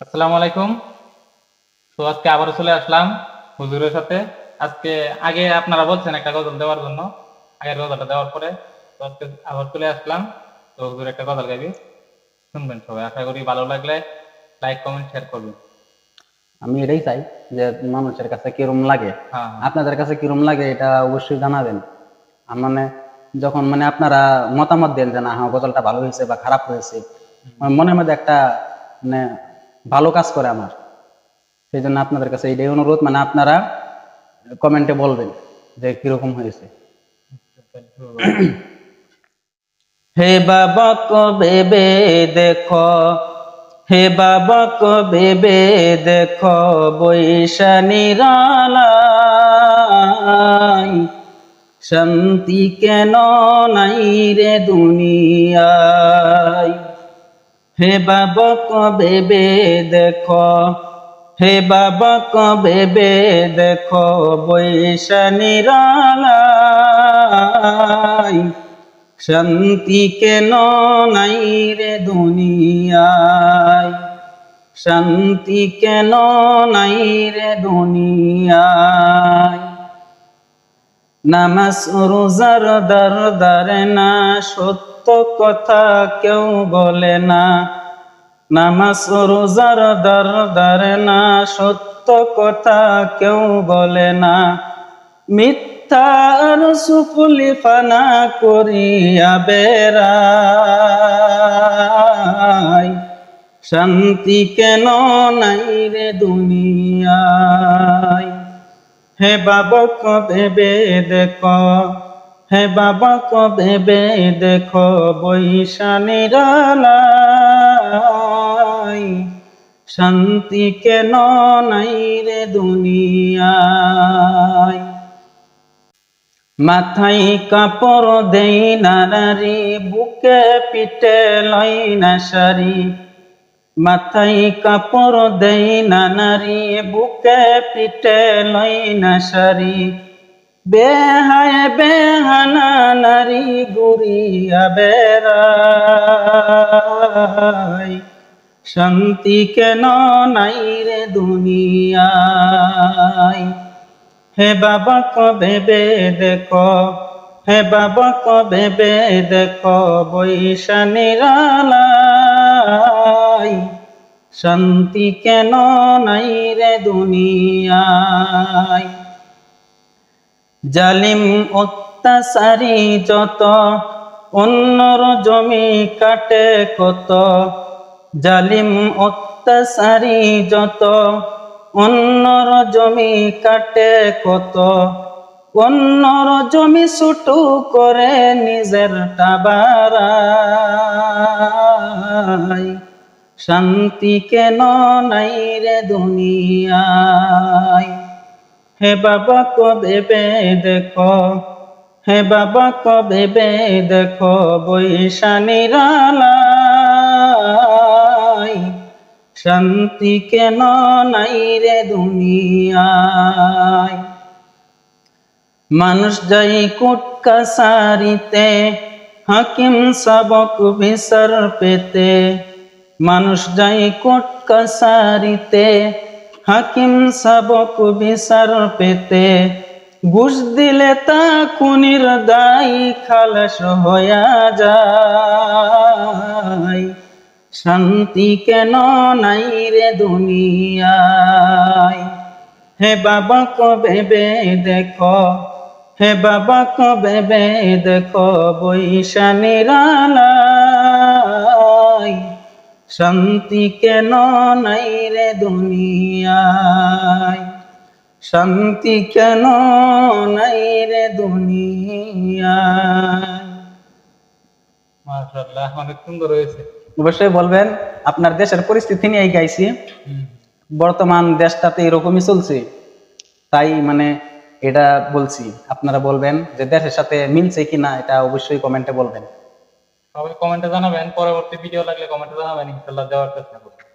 আসসালামু আলাইকুম। তো আজকে আবারও চলে আসলাম হুজুরের সাথে। আজকে আগে আপনারা বলছেন একটা গজল দেওয়ার জন্য আগের গজলটা দেওয়ার পরে তো আজকে আবার চলে আসলাম। তো হুজুর একটা গজল গাইবি। শুনবেন সবাই আশা করি ভালো লাগলে লাইক কমেন্ট শেয়ার করবেন। আমি এটাই চাই যে মানুষের কাছে কিরম লাগে। হ্যাঁ আপনাদের কাছে কিরম লাগে এটা অবশ্যই জানাবেন। মানে যখন মানে আপনারা মতামত দেন যে না হ্যাঁ গজলটা ভালো হয়েছে বা খারাপ হয়েছে মনের মধ্যে একটা মানে ভালো কাজ করে আমার। সেই জন্য আপনাদের কাছে এইটাই অনুরোধ মানে আপনারা কমেন্টে বলবেন যে কীরকম হয়েছে। হে বাবা কবে দেখো, হে বাবা কবে দেখো বৈশানীরালাই শান্তি কেন নাই রে দুনিয়ায়? হে বাবা, কবে দেখো? হে বাবা, কবে দেখো বৈশানীরালাই শান্তি কেন নাই রে দুনিয়ায়? শান্তি কেন নাই রে দুনিয়ায়? নামাজ, রোজার দার দারে না সত্য কথা কেউ বলে না। নামাজ, রোজার দার দারে না, সত্য কথা কেউ বলে না। মিথ্যার সুফুলি ফানা করিয়া বেড়াই। শান্তি কেন নাই রে দুনিয়ায়? হে বাবা কবে দেখো। হে বাবা, কবে দেখো বৈশানীরালাই শান্তি কেন নাই রে দুনিয়ায়? মাথায় কাপড় দেই নারী বুকে পিঠে লই না সারি মাথায় কাপড় দেই না নারী বুকে পিঠে লই না সারি বেহায় বেহানা নারী গুড়িয়া বেড়াই। শান্তি কেন নাই রে দুনিয়ায়? হে বাবা, কবে দেখো হে বাবা, কবে দেখো বৈশানীরালাই শান্তি কেন নাই রে দুনিয়ায়? জালিম অত্যাচারী যত, অন্যর জমি কাটে কত। জালিম অত্যাচারী যত, অন্যর জমি কাটে কত। অন্যর জমি ছুটু করে নিজের টাবারাই শান্তি কেন নাই রে দুনিয়ায়? হে বাবা, কবে দেখো হে বাবা, কবে বে দেখো বৈশানীরালাই শান্তি কেন নাই রে দুনিয়ায়? মানুষ যাই কোট কাসারিতে হাকিম সবক বিচার পেতে। মানুষ যাই কোট কাসারিতে হাকিম সবক বিচার পেতে। ঘুষ দিলে তা খুনির দায়ী, খালাস হইয়া যায়। শান্তি কেন নাই রে দুনিয়ায়? হে বাবা, কবে দেখো? হে বাবা, কবে দেখো বৈশানীরালাই শান্তি কেন নাই রে দুনিয়ায়? শান্তি কেন নাই রে মাশাআল্লাহ অনেক সুন্দর হয়েছে। অবশ্যই বলবেন আপনার দেশের পরিস্থিতি নিয়ে গাইছি। বর্তমান দেশটাতে এরকমই চলছে। তাই মানে এটা বলছি আপনারা বলবেন যে দেশের সাথে মিলছে কিনা এটা অবশ্যই কমেন্টে বলবেন। সবাই কমেন্টে জানাবেন পরবর্তী ভিডিও লাগলে কমেন্টে জানাবেন ইনশাআল্লাহ দেওয়ার চেষ্টা করব।